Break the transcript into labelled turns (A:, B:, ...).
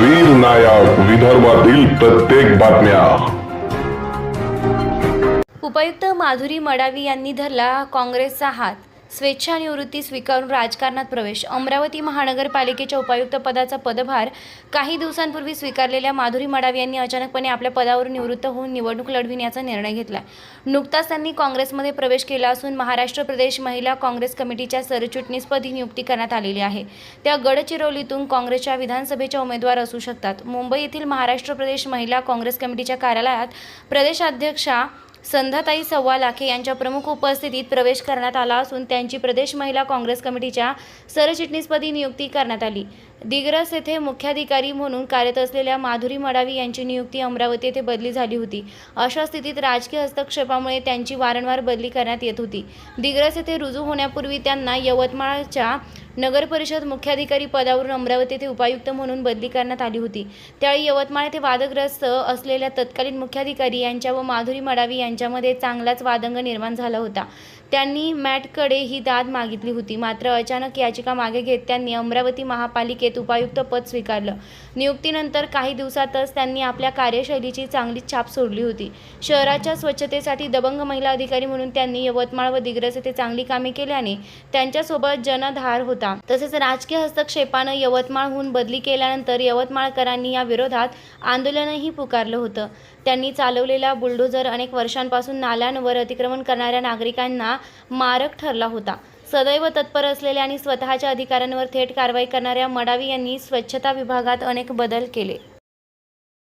A: वीर नायक विदर्भातील प्रत्येक बातम्या.
B: उपायुक्त माधुरी मडावी यांनी धरला काँग्रेसचा हात. स्वेच्छानिवृत्ती स्वीकारून राजकारणात प्रवेश. अमरावती महानगरपालिकेच्या उपायुक्त पदाचा पदभार काही दिवसांपूर्वी स्वीकारलेल्या माधुरी मडाव यांनी अचानकपणे आपल्या पदावरून निवृत्त होऊन निवडणूक लढविण्याचा निर्णय घेतला. नुकताच त्यांनी काँग्रेसमध्ये प्रवेश केला असून महाराष्ट्र प्रदेश महिला काँग्रेस कमिटीच्या सरचिटणीसपदी नियुक्ती करण्यात आलेली आहे. त्या गडचिरोलीतून काँग्रेसच्या विधानसभेच्या उमेदवार असू शकतात. मुंबई येथील महाराष्ट्र प्रदेश महिला काँग्रेस कमिटीच्या कार्यालयात प्रदेशाध्यक्षा संध्याताई सव्वा लाखे यांच्या प्रमुख उपस्थितीत प्रवेश करण्यात आला असून त्यांची प्रदेश महिला काँग्रेस कमिटीच्या सरचिटणीसपदी नियुक्ती करण्यात आली. दिग्रस येथे मुख्याधिकारी म्हणून कार्यरत असलेल्या माधुरी मडावी यांची नियुक्ती अमरावती येथे बदली झाली होती. अशा स्थितीत राजकीय हस्तक्षेपामुळे त्यांची वारंवार बदली करण्यात येत होती. दिग्रस येथे रुजू होण्यापूर्वी त्यांना यवतमाळच्या नगर परिषद मुख्याधिकारी पदावरून अमरावती येथे उपायुक्त म्हणून बदली करण्यात आली होती. त्यावेळी यवतमाळ येथे वादग्रस्त असलेल्या तत्कालीन मुख्याधिकारी यांच्या व माधुरी मडावी यांच्यामध्ये चांगलाच वादंग निर्माण झाला होता. त्यांनी मॅटकडे ही दाद मागितली होती. मात्र अचानक याचिका मागे घेत त्यांनी अमरावती महापालिकेत उपायुक्त पद स्वीकारलं. नियुक्तीनंतर काही दिवसातच त्यांनी आपल्या कार्यशैलीची चांगलीच छाप सोडली होती. शहराच्या स्वच्छतेसाठी दबंग महिला अधिकारी म्हणून त्यांनी यवतमाळ व दिग्रस येथे चांगली कामे केल्याने त्यांच्यासोबत जनधार होता. तसेच राजकीय हस्तक्षेपानं यवतमाळहून बदली केल्यानंतर यवतमाळकरांनी या विरोधात आंदोलनही पुकारलं होतं. त्यांनी चालवलेला बुलडोझर अनेक वर्षांपासून नाल्यांवर अतिक्रमण करणाऱ्या नागरिकांना मारक ठरला होता. सदैव तत्पर असलेल्या आणि स्वतःच्या अधिकारांवर थेट कारवाई करणाऱ्या मडावी यांनी स्वच्छता विभागात अनेक बदल केले.